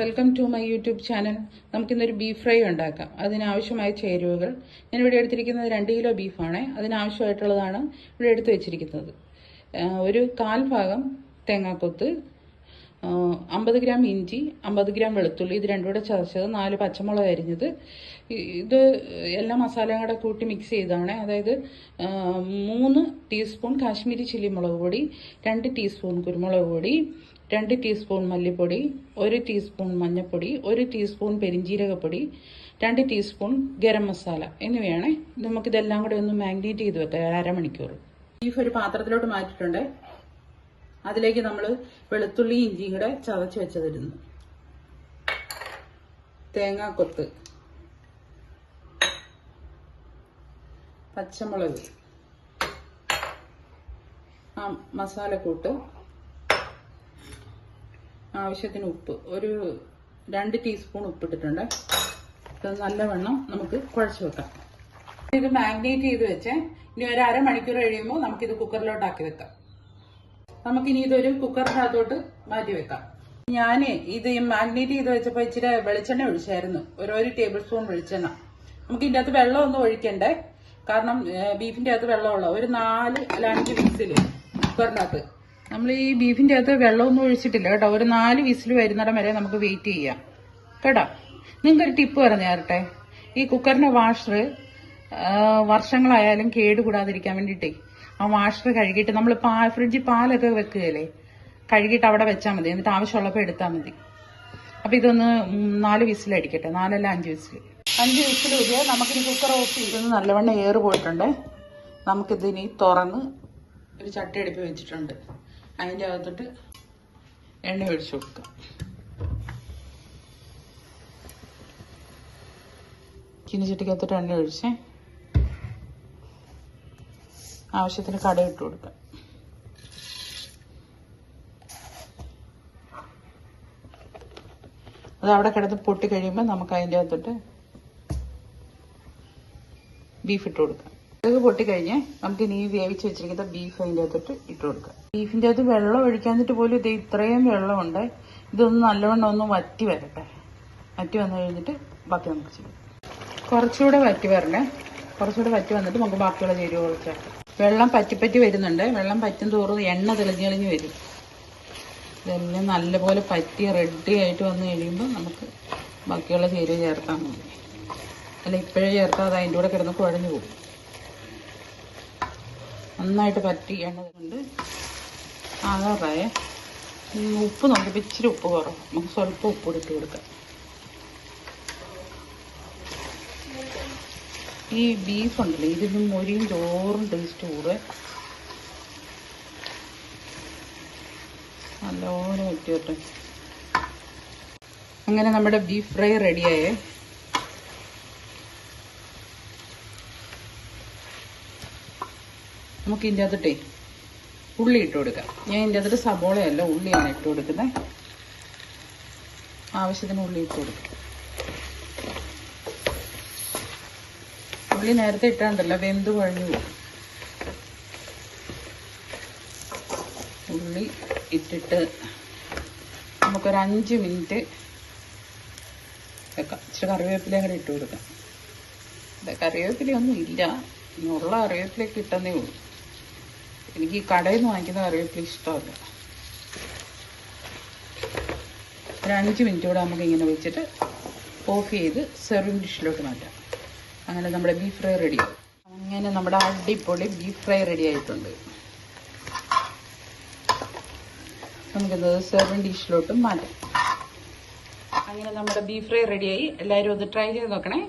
Welcome to my YouTube channel നമുക്കിന്നൊരു beef fry ഉണ്ടാക്കാം. അതിനാവശ്യമായ ചേരുവകൾ. ഞാൻ ഇവിടെ എടുത്തിരിക്കുന്നത് രണ്ട് കിലോ ബീഫാണ് അതിനാവശ്യമായിട്ടുള്ളതാണ് ഇവിടെ എടുത്തു വെച്ചിരിക്കുന്നത്. ഒരു കാൽ ഭാഗം തേങ്ങാക്കൊത്ത് അമ്പത് ഗ്രാം ഇഞ്ചി അമ്പത് ഗ്രാം വെളുത്തുള്ളി ഇത് രണ്ടും കൂടെ ചതച്ചത് നാല് പച്ചമുളക് അരിഞ്ഞത്. ഇത് എല്ലാ മസാലയും കൂടെ കൂട്ടി മിക്സ് ചെയ്താണ് അതായത് മൂന്ന് ടീസ്പൂൺ കാശ്മീരി ചില്ലി മുളക് പൊടി രണ്ട് ടീസ്പൂൺ കുരുമുളക് പൊടി രണ്ട് ടീസ്പൂൺ മല്ലിപ്പൊടി ഒരു ടീസ്പൂൺ മഞ്ഞൾപ്പൊടി ഒരു ടീസ്പൂൺ പെരിഞ്ജീരകപ്പൊടി രണ്ട് ടീസ്പൂൺ ഗരം മസാല എന്നിവയാണ്. നമുക്കിതെല്ലാം കൂടെ ഒന്ന് മാഗ്നേറ്റ് ചെയ്ത് വെക്കാം അരമണിക്കൂർ. ബീഫ് ഒരു പാത്രത്തിലോട്ട് മാറ്റിയിട്ടുണ്ട്. അതിലേക്ക് നമ്മൾ വെളുത്തുള്ളി ഇഞ്ചിയും കൂടെ ചതച്ച് വെച്ചതിരുന്നു തേങ്ങാക്കൊത്ത് പച്ചമുളക്. ആ മസാലക്കൂട്ട് ആവശ്യത്തിന് ഉപ്പ്. ഒരു രണ്ട് ടീസ്പൂൺ ഉപ്പിട്ടിട്ടുണ്ട്. ഇത് നല്ലവണ്ണം നമുക്ക് കുഴച്ച് വെക്കാം. ഇത് മാഗ്നേറ്റ് ചെയ്ത് വെച്ച്. ഇനി ഒരു അരമണിക്കൂർ കഴിയുമ്പോൾ നമുക്കിത് കുക്കറിലോട്ടാക്കി വെക്കാം. നമുക്കിനി ഇതൊരു കുക്കറിനകത്തോട്ട് മാറ്റി വെക്കാം. ഞാൻ ഇത് മാഗ്നേറ്റ് ചെയ്ത് വെച്ചപ്പോൾ ഇച്ചിരി വെളിച്ചെണ്ണ ഒഴിച്ചായിരുന്നു. ഒരു ടേബിൾ സ്പൂൺ വെളിച്ചെണ്ണ. നമുക്ക് ഇതിന്റെ അകത്ത് വെള്ളം ഒന്നും ഒഴിക്കണ്ടേ? കാരണം ബീഫിന്റെ അകത്ത് വെള്ളമുള്ള ഒരു നാല് അല്ല അഞ്ച് വിസിൽ കുക്കറിനകത്ത് നമ്മൾ ഈ ബീഫിന്റെ അകത്ത് വെള്ളമൊന്നും ഒഴിച്ചിട്ടില്ല കേട്ടോ. ഒരു നാല് വിസിൽ വരുന്നിടം വരെ നമുക്ക് വെയിറ്റ് ചെയ്യാം. കേട്ടോ? നിങ്ങൾക്കൊരു ടിപ്പ് പറഞ്ഞു തരട്ടെ? ഈ കുക്കറിന്റെ വാഷർ വർഷങ്ങളായാലും കേടുകൂടാതിരിക്കാൻ വേണ്ടിയിട്ടേ. ആ വാഷർ കഴുകിയിട്ട് നമ്മൾ പാ ഫ്രിഡ്ജിൽ പാലൊക്കെ വെക്കുകയല്ലേ? കഴുകിയിട്ട് അവിടെ വെച്ചാൽ മതി. എന്നിട്ട് ആവശ്യമുള്ളപ്പോൾ എടുത്താൽ മതി. അപ്പം ഇതൊന്ന് നാല് വിസിലടിക്കട്ടെ. നാലല്ല അഞ്ച് വിസിൽ അഞ്ച് വിസിൽ ഊതിയാൽ നമുക്കിനി കുക്കർ ഓഫ് ചെയ്തൊന്ന് നല്ലവണ്ണം ഏറ് പോയിട്ടുണ്ട്. നമുക്കിതിനി തുറന്ന് ഒരു ചട്ടി അടുപ്പ് വെച്ചിട്ടുണ്ട്. അതിന്റെ അകത്തോട്ട് എണ്ണ ഒഴിച്ചു കൊടുക്കുക ചീനിച്ചട്ടിക്കകത്തോട്ട് എണ്ണ ഒഴിച്ചേ. ആവശ്യത്തിന് കട ഇട്ട് കൊടുക്കാം. അത് അവിടെ കിടന്ന് പൊട്ടി കഴിയുമ്പോൾ നമുക്ക് അതിന്റെ അകത്തോട്ട് ബീഫ് ഇട്ട് കൊടുക്കാം. ഇത് പൊട്ടിക്കഴിഞ്ഞ് നമുക്ക് ഇനി വേവിച്ച് വെച്ചിരിക്കുന്ന ബീഫ് അതിന്റെ അകത്തോട്ട് ഇട്ട് കൊടുക്കാം. ബീഫിന്റെ അകത്ത് വെള്ളം ഒഴിക്കാന്നിട്ട് പോലും ഇത് ഇത്രയും വെള്ളമുണ്ട്. ഇതൊന്ന് നല്ലവണ്ണം ഒന്ന് വറ്റി വരട്ടെ. വറ്റി വന്നു കഴിഞ്ഞിട്ട് ബാക്കി നമുക്ക് ചെയ്യാം. കുറച്ചുകൂടെ വറ്റി വരണേ കുറച്ചുകൂടെ വറ്റി വന്നിട്ട് നമുക്ക് ബാക്കിയുള്ള ചേരുവകൾ ചേർക്കാം. വെള്ളം പറ്റിപ്പറ്റി വരുന്നുണ്ട്. വെള്ളം പറ്റും തോറും എണ്ണ തെളിഞ്ഞ് തെളിഞ്ഞ് വരും. ഇതെല്ലാം നല്ലപോലെ പറ്റി റെഡി ആയിട്ട് വന്നു കഴിയുമ്പോൾ നമുക്ക് ബാക്കിയുള്ള ചേരുവ ചേർത്താൽ മതി. അല്ല ഇപ്പോഴേ ചേർത്താൽ അത് അതിന്റെ കൂടെ കിടന്ന് കുഴഞ്ഞു പോകും. നന്നായിട്ട് പറ്റി എണ്ണ കൊണ്ട് ആകാറായ. ഉപ്പ് നോക്കിയപ്പോൾ ഇച്ചിരി ഉപ്പ് കുറവ്. നമുക്ക് സ്വല്പം ഉപ്പ് ഇട്ട് കൊടുക്കാം. ഈ ബീഫ് ഉണ്ടല്ലോ ഇതിലും മൊരിയും ചോറും ടേസ്റ്റ് കൂടെ. നല്ലോണം വെട്ടിയോട്ടെ അങ്ങനെ നമ്മുടെ ബീഫ് ഫ്രൈ റെഡിയായേ നമുക്ക് ഇതിന്റെ അകത്തിട്ടേ ഉള്ളി ഇട്ട് കൊടുക്കാം. ഞാൻ ഇതിന്റെ അകത്തിട്ട് സബോളയല്ല ഉള്ളിയാണ് ഇട്ട് കൊടുക്കുന്നത്. ആവശ്യത്തിന് ഉള്ളി ഇട്ട് കൊടുക്കാം. ഉള്ളി നേരത്തെ ഇട്ടാണ്ടല്ലോ വെന്ത് കുഴഞ്ഞു ഉള്ളി ഇട്ടിട്ട് നമുക്കൊരു അഞ്ച് മിനിറ്റ് വെക്കാം. ഇച്ചിരി കറിവേപ്പില കൂടെ ഇട്ട് കൊടുക്കാം. കറിവേപ്പില ഒന്നും ഇല്ല. ഉള്ള കറിവേപ്പിലൊക്കെ ഇട്ടെന്നേ ഉള്ളൂ. എനിക്ക് ഈ കടയിൽ നിന്ന് വാങ്ങിക്കുന്ന കറിവേപ്പില ഇഷ്ടമല്ല. ഒരു അഞ്ച് മിനിറ്റ് കൂടെ നമുക്ക് ഇങ്ങനെ വെച്ചിട്ട് ഓഫ് ചെയ്ത് സെർവിങ് ഡിഷിലോട്ട് മാറ്റാം. അങ്ങനെ നമ്മുടെ ബീഫ് ഫ്രൈ റെഡി അങ്ങനെ നമ്മുടെ അടിപൊളി ബീഫ് ഫ്രൈ റെഡി ആയിട്ടുണ്ട്. നമുക്കിത് സെർവിങ് ഡിഷിലോട്ട് മാറ്റാം. അങ്ങനെ നമ്മുടെ ബീഫ് ഫ്രൈ റെഡിയായി എല്ലാവരും ഒന്ന് ട്രൈ ചെയ്ത് നോക്കണേ.